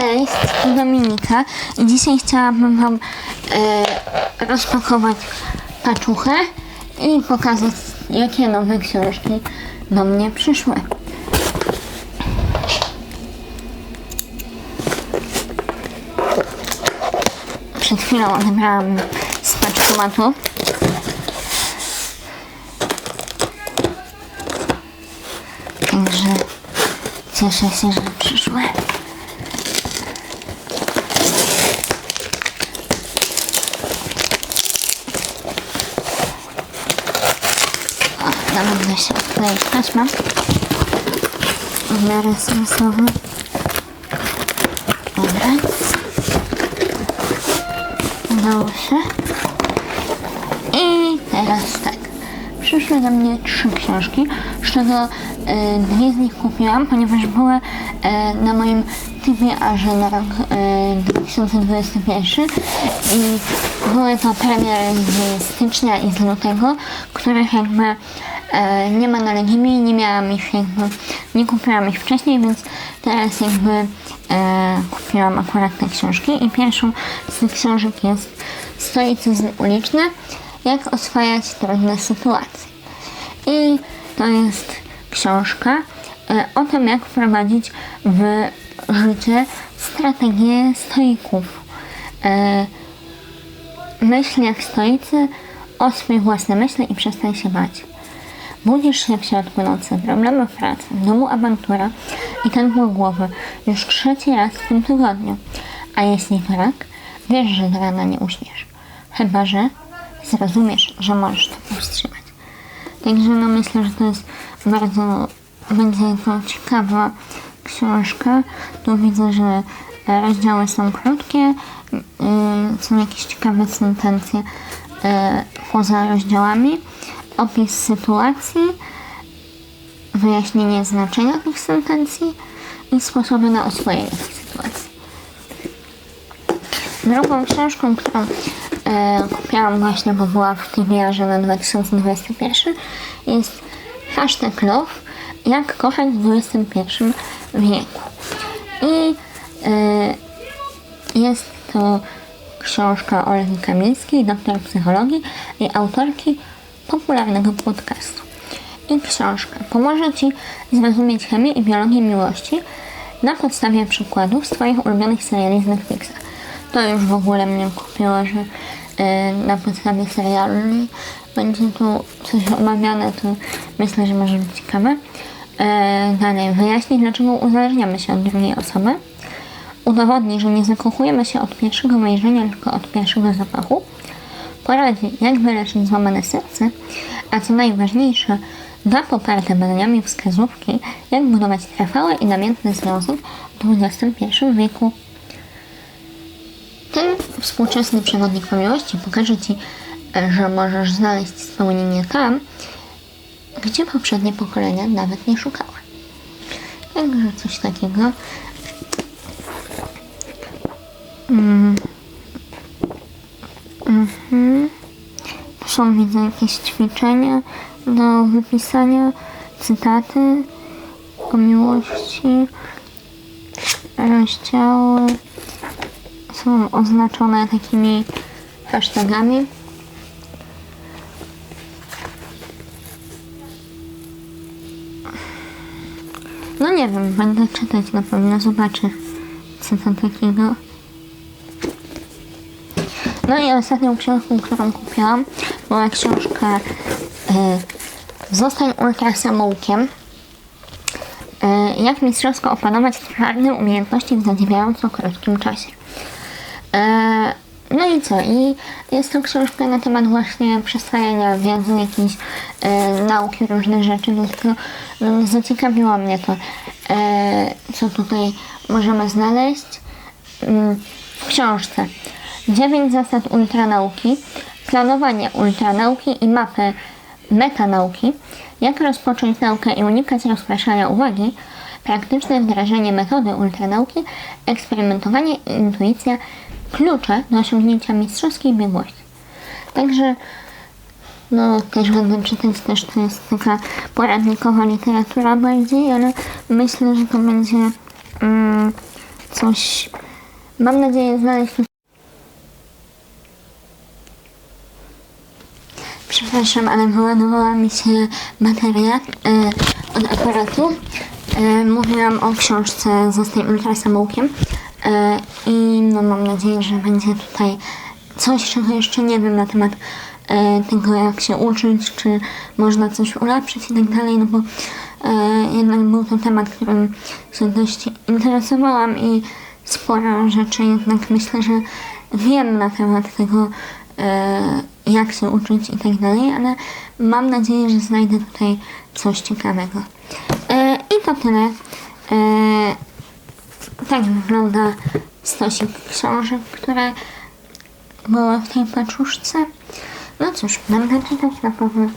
jestem Dominika dzisiaj chciałabym Wam e, rozpakować paczuchę i pokazać, jakie nowe książki do mnie przyszły. Przed chwilą odebrałam z paczkomatu. Także cieszę się, że przyszły. Da się odkleić taśmę. W miarę sensowny. Dobra. Udało się. I teraz tak. Przyszły do mnie trzy książki, z czego e, dwie z nich kupiłam, ponieważ były e, na moim TBR na rok e, 2021 i były to premiery z stycznia i z lutego, których jakby e, nie ma na Legimie, nie miałam ich jakby, nie kupiłam ich wcześniej, więc teraz jakby e, kupiłam akurat te książki i pierwszą z tych książek jest Stoicyzm uliczny, jak oswajać trudne sytuacje. I to jest książka e, o tym, jak wprowadzić w życie strategię stoików. E, myśl jak stoicy, oswój własne myśli i przestań się bać. Budzisz się w środku nocy, problemy w pracy, w domu awantura i ten ból głowy już trzeci raz w tym tygodniu. A jeśli to rak, wiesz, że do rana nie uśniesz. Chyba, że zrozumiesz, że możesz to powstrzymać. Także no myślę, że to jest bardzo, będzie to ciekawa książka. Tu widzę, że rozdziały są krótkie, y, są jakieś ciekawe sentencje y, poza rozdziałami, opis sytuacji, wyjaśnienie znaczenia tych sentencji i sposoby na oswojenie tych sytuacji. Drugą książką, którą e, kupiłam właśnie, bo była w TBR na 2021 jest hashtag love, jak kochać w XXI wieku. I e, jest to książka Olgi Kamińskiej, doktor psychologii i autorki popularnego podcastu. I książka pomoże Ci zrozumieć chemię i biologię miłości na podstawie przykładów z Twoich ulubionych seriali z Netflixa. To już w ogóle mnie kupiło, że e, na podstawie serialu będzie tu coś omawiane, to myślę, że może być ciekawe. E, dalej, wyjaśnić, dlaczego uzależniamy się od drugiej osoby. Udowodni, że nie zakochujemy się od pierwszego wejrzenia, tylko od pierwszego zapachu. Poradzi, jak wyleczyć złamane serce, a co najważniejsze, da poparte badaniami wskazówki, jak budować trwały i namiętny związek w XXI wieku. Ten współczesny przewodnik po miłości pokaże Ci, że możesz znaleźć spełnienie tam, gdzie poprzednie pokolenia nawet nie szukały. Także coś takiego. Mm. Mhm. Tu są widzę jakieś ćwiczenia do wypisania, cytaty o miłości, rozdziały są oznaczone takimi hashtagami. No nie wiem, będę czytać na pewno, zobaczę co tam takiego. No i ostatnią książką, którą kupiłam, była książka e, Zostań ultrasamoukiem. E, jak mistrzowsko opanować twardne umiejętności w zadziwiająco krótkim czasie. E, no i co? I jest to książka na temat właśnie przyswajania wiedzy, jakiejś e, nauki, różnych rzeczy, dlatego no, zaciekawiło mnie to, e, co tutaj możemy znaleźć mm, w książce. 9 zasad ultranauki, planowanie ultranauki i mapy metanauki, jak rozpocząć naukę i unikać rozpraszania uwagi, praktyczne wdrażanie metody ultranauki, eksperymentowanie i intuicja klucze do osiągnięcia mistrzowskiej biegłości. Także no też będę czytać, też to jest taka poradnikowa literatura bardziej, ale myślę, że to będzie mm, coś mam nadzieję znaleźć Przepraszam, ale wyładowała mi się bateria e, od aparatu. E, mówiłam o książce ze z tym ultrasamoukiem e, i no, mam nadzieję, że będzie tutaj coś, czego jeszcze nie wiem na temat tego, jak się uczyć, czy można coś ulepszyć i tak dalej, no bo jednak był to temat, którym się dość interesowałam i sporo rzeczy jednak myślę, że wiem na temat tego, jak się uczyć i tak dalej, ale mam nadzieję, że znajdę tutaj coś ciekawego. E, I to tyle. E, tak wygląda stosik książek, które były w tej paczuszce. No cóż, będę czytać na pewno